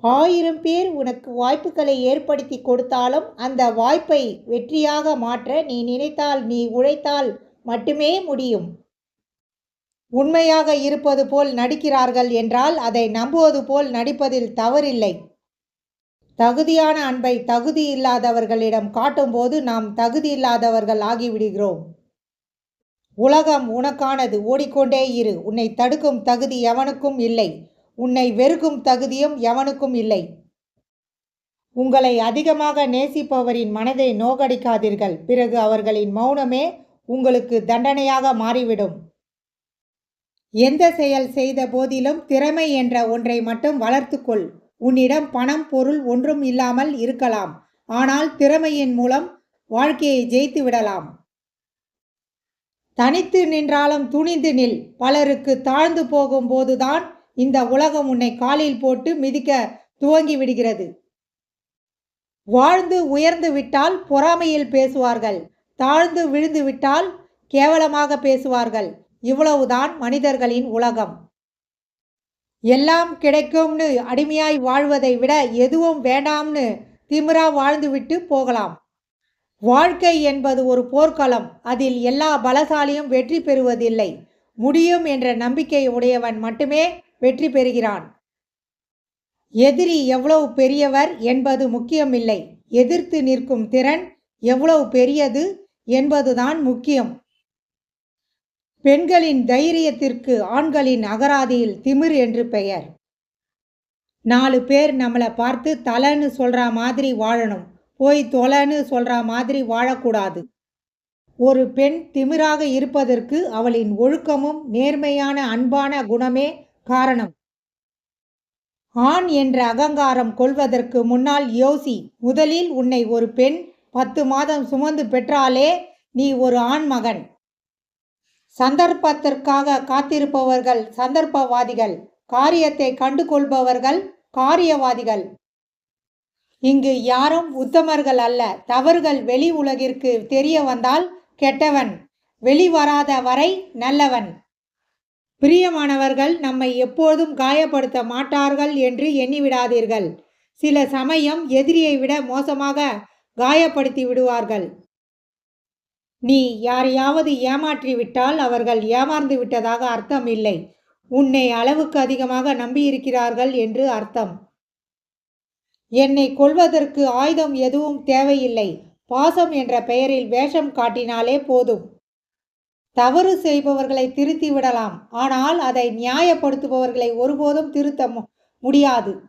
ஆயிரம் பேர் உனக்கு வாய்ப்புகளை ஏற்படுத்தி கொடுத்தாலும் அந்த வாய்ப்பை வெற்றியாக மாற்ற நீ நினைத்தால் நீ உழைத்தால் மட்டுமே முடியும். உண்மையாக இருப்பது போல் நடிக்கிறார்கள் என்றால் அதை நம்புவது போல் நடிப்பதில் தவறில்லை. தகுதியான அன்பை தகுதி இல்லாதவர்களிடம் காட்டும்போது நாம் தகுதி இல்லாதவர்கள் ஆகிவிடுகிறோம். உலகம் உனக்கானது ஓடிக்கொண்டே இரு. உன்னை தடுக்கும் தகுதி எவனுக்கும் இல்லை. உன்னை வெறுக்கும் தகுதியும் எவனுக்கும் இல்லை. உங்களை அதிகமாக நேசிப்பவரின் மனதை நோகடிக்காதீர்கள் பிறகு அவர்களின் மௌனமே உங்களுக்கு தண்டனையாக மாறிவிடும். எந்த செயல் செய்த போதிலும் திறமை என்ற ஒன்றை மட்டும் வளர்த்துக்கொள். உன்னிடம் பணம் பொருள் ஒன்றும் இல்லாமல் இருக்கலாம். ஆனால் திறமையின் மூலம் வாழ்க்கையை ஜெயித்து விடலாம். தனித்து நின்றாலும் துணிந்து நில். பலருக்கு தாழ்ந்து போகும்போதுதான் இந்த உலகம் உன்னை காலில் போட்டு மிதிக்க துவங்கி விடுகிறது. வாழ்ந்து உயர்ந்து விட்டால் பொறாமையில் பேசுவார்கள். தாழ்ந்து விழுந்து விட்டால் கேவலமாக பேசுவார்கள். இவ்வளவுதான் மனிதர்களின் உலகம். எல்லாம் கிடைக்கும்னு அடிமையாய் வாழ்வதை விட எதுவும் வேண்டாம்னு திமிரா வாழ்ந்துவிட்டு போகலாம். வாழ்க்கை என்பது ஒரு போர்க்களம். அதில் எல்லா பலசாலியும் வெற்றி பெறுவதில்லை. முடியும் என்ற நம்பிக்கை உடையவன் மட்டுமே வெற்றி பெறுகிறான். எதிரி எவ்வளவு பெரியவர் என்பது முக்கியமில்லை. எதிர்த்து நிற்கும் திறன் எவ்வளவு பெரியது என்பதுதான் முக்கியம். பெண்களின் தைரியத்திற்கு ஆண்களின் அகராதியில் திமிர் என்று பெயர். நாலு பேர் நம்மளை பார்த்து தலைன்னு சொல்கிற மாதிரி வாழணும். போய் தொலைன்னு சொல்கிற மாதிரி வாழக்கூடாது. ஒரு பெண் திமிராக இருப்பதற்கு அவளின் ஒழுக்கமும் நேர்மையான அன்பான குணமே காரணம். ஆண் என்ற அகங்காரம் கொள்வதற்கு முன்னால் யோசி முதலில் உன்னை ஒரு பெண் பத்து மாதம் சுமந்து பெற்றாலே நீ ஒரு ஆண் மகன். சந்தர்ப்பத்திற்காக காத்திருப்பவர்கள் சந்தர்ப்பவாதிகள் காரியத்தை கண்டு கொள்பவர்கள் காரியவாதிகள். இங்கு யாரும் உத்தமர்கள் அல்ல தவறுகள் வெளி உலகிற்கு தெரிய வந்தால் கெட்டவன் வெளிவராத வரை நல்லவன். பிரியமானவர்கள் நம்மை எப்போதும் காயப்படுத்த மாட்டார்கள் என்று எண்ணிவிடாதீர்கள். சில சமயம் எதிரியை விட மோசமாக காயப்படுத்தி விடுவார்கள். நீ யாரையாவது ஏமாற்றிவிட்டால் அவர்கள் ஏமாந்து விட்டதாக அர்த்தம் இல்லை உன்னை அளவுக்கு அதிகமாக நம்பியிருக்கிறார்கள் என்று அர்த்தம். என்னை கொல்வதற்கு ஆயுதம் எதுவும் தேவையில்லை. பாசம் என்ற பெயரில் வேஷம் காட்டினாலே போதும். தவறு செய்பவர்களை திருத்தி விடலாம். ஆனால் அதை நியாயப்படுத்துபவர்களை ஒருபோதும் திருத்த மு- முடியாது.